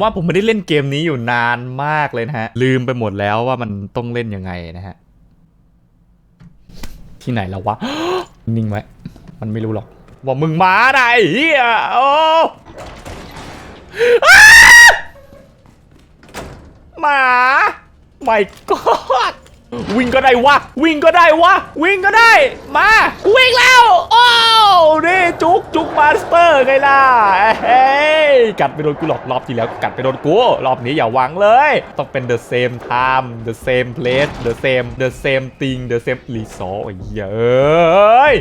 ว่าผมไม่ได้เล่นเกมนี้อยู่นานมากเลยนะฮะ ลืมไปหมดแล้วว่ามันต้องเล่นยังไงนะฮะ ที่ไหนแล้ววะ นิ่งไว้ มันไม่รู้หรอก ว่ามึงมาไหนเฮียโอ้าหมาไม่กอด วิ่งก็ได้วะวิ่งก็ได้วะวิ่งก็ได้ มาวิ่งแล้ว โอ้นี่จุกจุกมาสเตอร์ไงล่ะเฮ้ยกัดไปโดนกูหลอกรอบที่แล้วกัดไปโดนกูรอบนี้อย่าหวังเลย ต้องเป็น the same time the same place the same the same thing the same result ไอ้เย้ย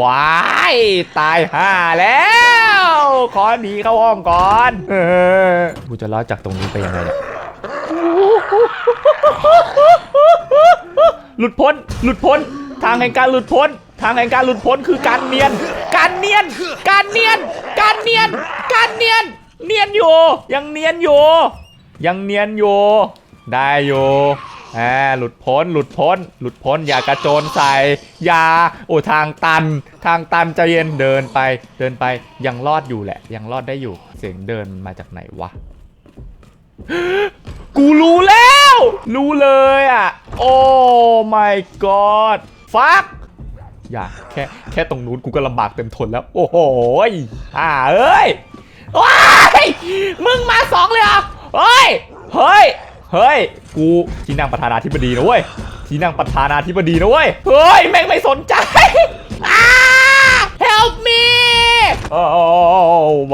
ว้ายตายห่าแล้วขอหนีเข้าห้องก่อนเออกูจะรอดจากตรงนี้ไปยังไงเนี่ย หลุดพ้น หลุดพ้น ทางแห่งการหลุดพ้น ทางแห่งการหลุดพ้นคือการเนียน การเนียน การเนียน การเนียน การเนียน เนียนอยู่ ยังเนียนอยู่ ยังเนียนอยู่ ได้อยู่อ่าหลุดพ้น หลุดพ้น หลุดพ้น อย่ากระโจนใส่อย่าโอ้ทางตัน ทางตันใจเย็นเดินไป เดินไป ยังรอดอยู่แหละ ยังรอดได้อยู่ เสียงเดินมาจากไหนวะ กูรู้แล้ว รู้เลยอะ โอ้ my god ฟักอย่าแค่แค่ตรงนู้นกูก็ลำบากเต็มทนแล้ว โอ้โหยอ่าเอ้ยว้ายมึงมาสองเลยอะเฮ้ย เฮ้ย เฮ้ย กูที่นั่งประธานาธิบดีนะเว้ย ที่นั่งประธานาธิบดีนะเว้ย เฮ้ย แม่งไม่สนใจอ้า help me โอ้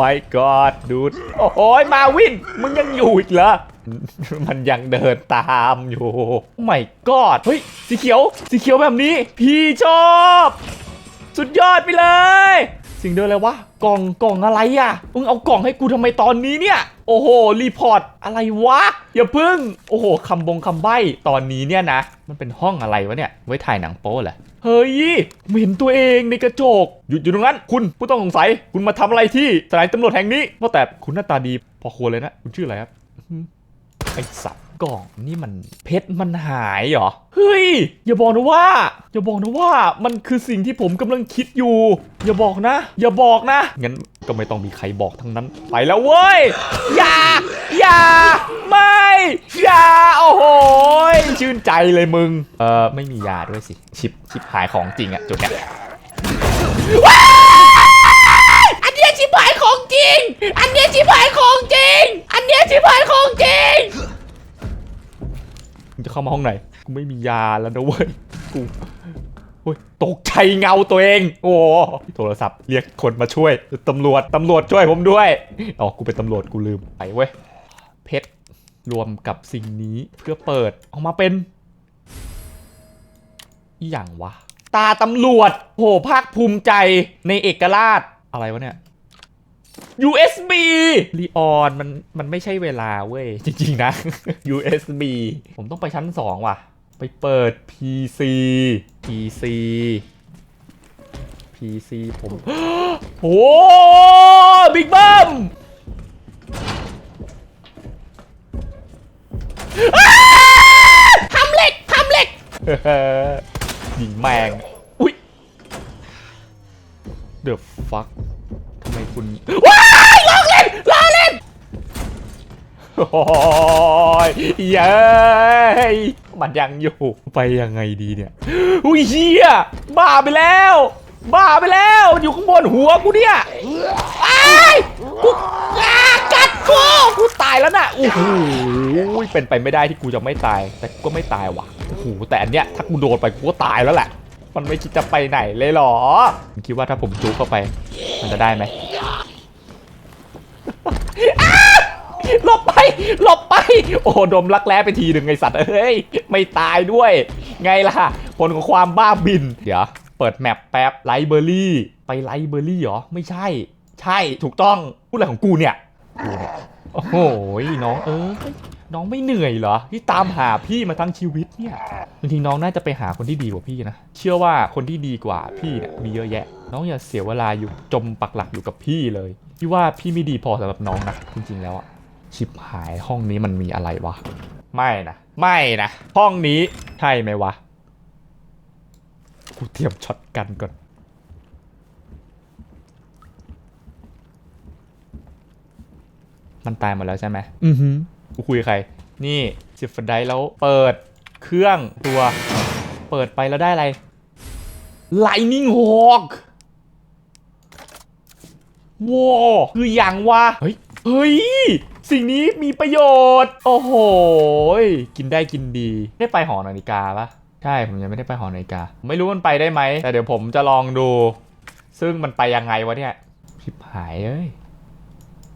my god ดูดโอ้โหมาวิน มึงยังอยู่อีกเหรอ มันยังเดินตามอยู่ไม่กอดเฮ้ย สีเขียว สีเขียวแบบนี้ พี่ชอบ สุดยอดไปเลย สิ่งเดินอะไรวะ กล่องกล่องอะไรอะ มึงเอากล่องให้กูทำไมตอนนี้เนี่ย โอ้โห รีพอร์ต อะไรวะ อย่าพึ่ง โอ้โหคำบงคำใบ้ตอนนี้เนี่ยนะ มันเป็นห้องอะไรวะเนี่ย ไว้ถ่ายหนังโป๊เหรอเฮ้ยไม่เห็นตัวเองในกระจก หยุดอยู่ตรงนั้น คุณผู้ต้องสงสัย คุณมาทำอะไรที่สถานีตำรวจแห่งนี้ว่าแต่คุณหน้าตาดีพอควรเลยนะ คุณชื่ออะไรครับ ไอสัตว์กล่องนี่มันเพชรมันหายเหรอ เฮ้ย อย่าบอกนะว่า อย่าบอกนะว่ามันคือสิ่งที่ผมกำลังคิดอยู่ อย่าบอกนะ อย่าบอกนะ งั้นก็ไม่ต้องมีใครบอกทั้งนั้น ไปแล้วเว้ย อย่า อย่า ไม่ อย่า โอ้โห ชื่นใจเลยมึง เออไม่มียาด้วยสิ ชิป ชิปหายของจริงอะจุดเนี้ย อันเนี้ยชิบหายของจริง อันเนี้ยชิบหายของจริง อันเนี้ยชิบหายของจริง มึงจะ เข้ามาห้องไหนกูไม่มียาแล้วนะเว้ยกูโอ้ยตกใจเงาตัวเอง โอ้โหโทรศัพท์เรียกคนมาช่วยตำรวจตำรวจช่วยผมด้วยอ๋อกูเป็นตำรวจกูลืมไปเว้ยเพชรรวมกับสิ่งนี้เพื่อเปิดออกมาเป็นอย่างวะ ตาตำรวจโหภาคภูมิใจในเอกราชอะไรวะเนี่ย USB ลีออนมันมันไม่ใช่เวลาเว้ย จริงๆนะ USB ผมต้องไปชั้น 2 ว่ะ ไปเปิด PC PC PC ผมโอ้บิ๊กบัมทำเหล็กทำเหล็กยิงแมง อุ้ย The fuck ทำไม คุณว้ายลองเล่นลองเล่นโอ้ยเย้ยมันยังอยู่ไปยังไงดีเนี่ยอุ้ยเฮียบ้าไปแล้ว บ้าไปแล้วอยู่ข้างบนหัวกูเนี่ยไอ้ายกูอากัดกูกูตายแล้วน่ะโอ้โหเป็นไปไม่ได้ที่กูจะไม่ตาย แต่กูก็ไม่ตายว่ะโอ้โหแต่อันเนี้ยถ้ากูโดนไปกูก็ตายแล้วแหละมันไม่คิดจะไปไหนเลยเหรอมึงคิดว่าถ้าผมจูเข้าไป มันจะได้ไหม หลบไปหลบไป โอ้ดมรักแร้ไปทีหนึ่งไอสัตว์เอ้ยไม่ตายด้วย ไงล่ะ ผลของความบ้าบิน เดี๋ยวเปิดแมปแป๊บไลเบอรี่ ไปไลเบอรี่เหรอ ไม่ใช่ ใช่ถูกต้องพูดอะไรของกูเนี่ย โอ้โหน้องเอ้ยน้องไม่เหนื่อยเหรอ ที่ตามหาพี่มาทั้งชีวิตเนี่ยจริงๆน้องน่าจะไปหาคนที่ดีกว่าพี่นะ เชื่อว่าคนที่ดีกว่าพี่เนี่ยมีเยอะแยะ น้องอย่าเสียเวลาอยู่จมปักหลักอยู่กับพี่เลย พี่ว่าพี่ไม่ดีพอสำหรับน้องนะจริงๆแล้วอะ ชิบหายห้องนี้มันมีอะไรวะ ไม่นะไม่นะ ห้องนี้ใช่ไหมวะ กูเตรียมช็อตกันก่อน มันตายหมดแล้วใช่ไหมอือหือกูคุยใคร นี่สิฟันไดแล้วเปิดเครื่องตัว เปิดไปแล้วได้อะไรไลนิ่งฮอกว้าคืออย่างว่าเฮ้ย เฮ้ย สิ่งนี้มีประโยชน์ โอ้โห กินได้กินดี ได้ไปหอนาฬิกาปะใช่ ผมยังไม่ได้ไปหอนาฬิกา ไม่รู้มันไปได้ไหม แต่เดี๋ยวผมจะลองดู ซึ่งมันไปยังไงวะเนี่ยชิบหายเอ้ย